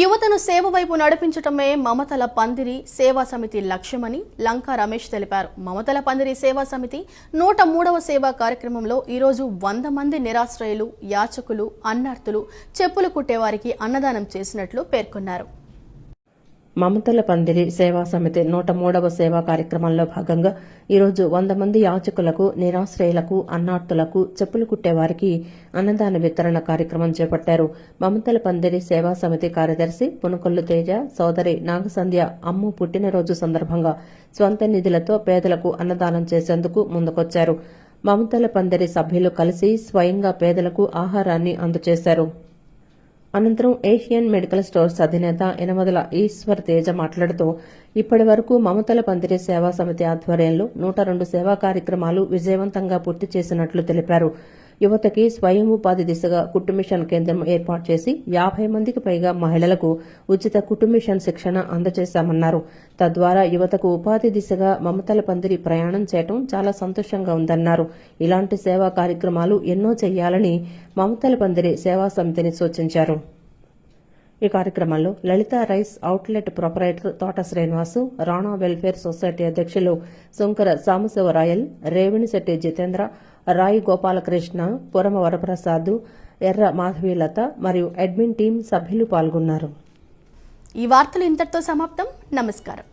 యువతను సేవ వైపు నడిపించటమే మమతల పందిరి సేవా సమితి లక్ష్యమని లంకా రమేష్ తెలిపారు. మమతల పందిరి సేవా సమితి నూట మూడవ సేవా కార్యక్రమంలో ఈరోజు వంద మంది నిరాశ్రయులు యాచకులు అన్నార్తులు చెప్పులు కుట్టేవారికి అన్నదానం చేసినట్లు పేర్కొన్నారు. మమతల పందిరి సేవా సమితి నూట మూడవ సేవా కార్యక్రమంలో భాగంగా ఈరోజు వంద మంది యాచకులకు నిరాశ్రయులకు అన్నార్తులకు చెప్పులు కుట్టేవారికి అన్నదాన వితరణ కార్యక్రమం చేపట్టారు. మమతల పందిరి సేవా సమితి కార్యదర్శి పునుకొల్లు తేజ సోదరి నాగసంధ్య అమ్ము పుట్టినరోజు సందర్భంగా స్వంత నిధులతో పేదలకు అన్నదానం చేసేందుకు ముందుకొచ్చారు. మమతల పందిరి సభ్యులు కలిసి స్వయంగా పేదలకు ఆహారాన్ని అందజేశారు అనంతరం ఏషియన్ మెడికల్ స్టోర్స్ అధినేత ఎనమదల ఈశ్వర్ తేజ మాట్లాడుతూ ఇప్పటి వరకు మమతల పందిరి సేవా సమితి ఆధ్వర్యంలో నూట రెండు సేవా కార్యక్రమాలు విజయవంతంగా పూర్తి చేసినట్లు తెలిపారు. యువతకి స్వయం ఉపాధి దిశగా కుట్టుమిషన్ కేంద్రం ఏర్పాటు చేసి యాభై మందికి పైగా మహిళలకు ఉచిత కుటుంబిషన్ శిక్షణ అందజేశామన్నారు. తద్వారా యువతకు ఉపాధి దిశగా మమతల పందిరి ప్రయాణం చేయటం చాలా సంతోషంగా ఉందన్నారు. ఇలాంటి సేవా కార్యక్రమాలు ఎన్నో చేయాలని మమతల పందిరి సేవా సమితిని సూచించారు. ఈ కార్యక్రమంలో లలిత రైస్ అవుట్లెట్ ప్రొపరైటర్ తోట శ్రీనివాసు రాణా వెల్ఫేర్ సొసైటీ అధ్యక్షులు శంకర సాంబశివరాయల్ రేవణిశెట్టి జితేంద్ర రాయి గోపాలకృష్ణ పురమ వరప్రసాద్ ఎర్ర మాధవీలత మరియు అడ్మిన్ టీం సభ్యులు పాల్గొన్నారు. ఈ వార్తలు ఇంతటితో సమాప్తం. నమస్కారం.